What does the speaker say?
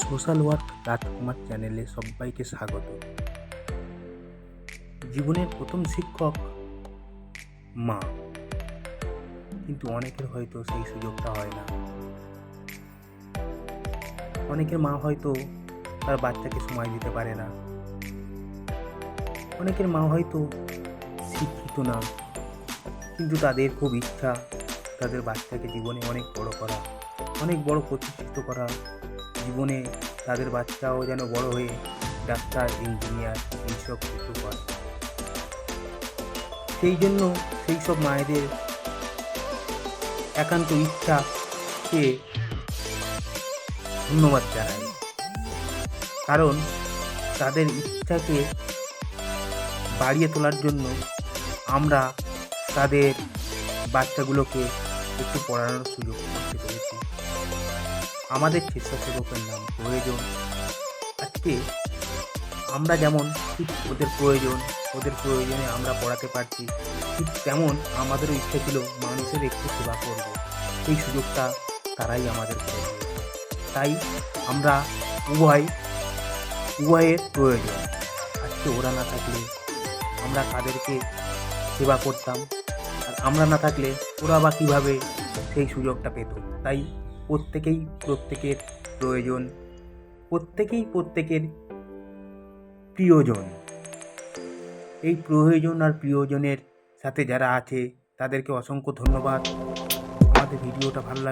Social work রাজকুমার চ্যানেলে সবাইকে স্বাগত। জীবনের প্রথম শিক্ষক মা। কিন্তু অনেকের হয়তো সেই সুযোগটা হয় না। অনেকের মা হয়তো তার বাচ্চাকে সময় দিতে পারে না। অনেকের মা হয়তো শিক্ষিত না। কিন্তু তাদের খুব ইচ্ছা তাদের বাচ্চাকে জীবনে অনেক বড় করা, অনেক বড় প্রতিষ্ঠিত করা জীবনে তাদের বাচ্চাও যেন বড় হয়ে ডাক্তার, ইঞ্জিনিয়ার এইসব কিছু করে সেই জন্য সেই সব মায়েদের একান্ত ইচ্ছা ইচ্ছাকে ধন্যবাদ জানাই। কারণ তাদের ইচ্ছাকে বাড়িয়ে তোলার জন্য আমরা তাদের বাচ্চাগুলোকে একটু পড়ানোর সুযোগ করতে পেরেছি। আমাদের স্বেচ্ছাসেবকের নাম প্রয়োজন। আজকে আমরা যেমন ঠিক ওদের প্রয়োজন, ওদের প্রয়োজনে আমরা পড়াতে পারছি, ঠিক তেমন আমাদেরও ইচ্ছে ছিল মানুষের একটু সেবা করব। সেই সুযোগটা তারাই আমাদের তাই আমরা উভয়, উভয়ের প্রয়োজন। আজকে ওরা না থাকলে আমরা কাদেরকে সেবা করতাম? আর আমরা না থাকলে ওরা বা কীভাবে সেই সুযোগটা পেত? তাই প্রত্যেকেই প্রত্যেকের প্রয়োজন, প্রত্যেকেই প্রত্যেকের প্রিয়জন। এই প্রয়োজন আর প্রিয়জনের সাথে যারা আছে, তাদেরকে অসংখ্য ধন্যবাদ। আমাদের ভিডিওটা ভালো লাগে